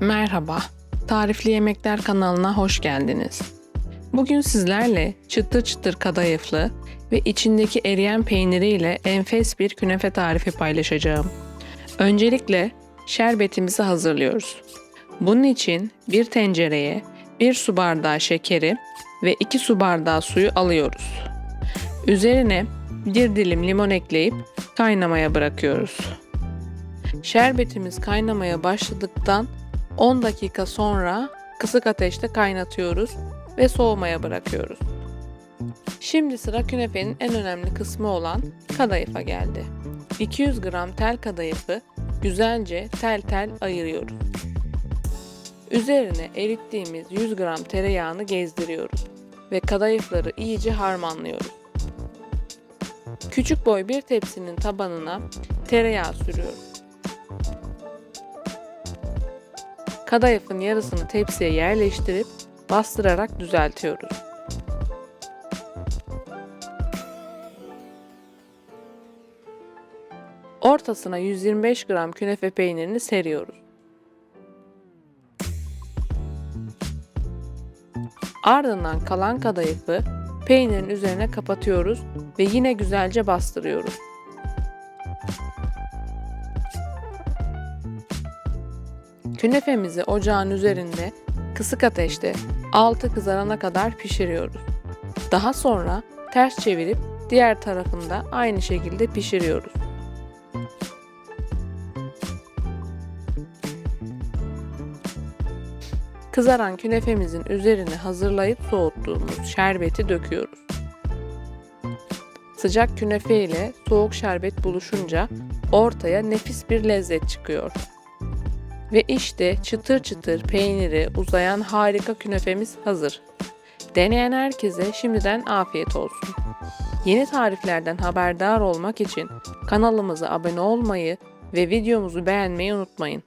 Merhaba, Tarifli Yemekler kanalına hoş geldiniz. Bugün sizlerle çıtır çıtır kadayıflı ve içindeki eriyen peyniriyle enfes bir künefe tarifi paylaşacağım. Öncelikle şerbetimizi hazırlıyoruz. Bunun için bir tencereye 1 su bardağı şekeri ve 2 su bardağı suyu alıyoruz. Üzerine bir dilim limon ekleyip kaynamaya bırakıyoruz. Şerbetimiz kaynamaya başladıktan 10 dakika sonra kısık ateşte kaynatıyoruz ve soğumaya bırakıyoruz. Şimdi sıra künefenin en önemli kısmı olan kadayıfa geldi. 200 gram tel kadayıfı güzelce tel tel ayırıyoruz. Üzerine erittiğimiz 100 gram tereyağını gezdiriyoruz ve kadayıfları iyice harmanlıyoruz. Küçük boy bir tepsinin tabanına tereyağı sürüyoruz. Kadayıfın yarısını tepsiye yerleştirip bastırarak düzeltiyoruz. Ortasına 125 gram künefe peynirini seriyoruz. Ardından kalan kadayıfı peynirin üzerine kapatıyoruz ve yine güzelce bastırıyoruz. Künefemizi ocağın üzerinde kısık ateşte altı kızarana kadar pişiriyoruz. Daha sonra ters çevirip diğer tarafında aynı şekilde pişiriyoruz. Kızaran künefemizin üzerine hazırlayıp soğuttuğumuz şerbeti döküyoruz. Sıcak künefe ile soğuk şerbet buluşunca ortaya nefis bir lezzet çıkıyor. Ve işte çıtır çıtır peyniri uzayan harika künefemiz hazır. Deneyen herkese şimdiden afiyet olsun. Yeni tariflerden haberdar olmak için kanalımıza abone olmayı ve videomuzu beğenmeyi unutmayın.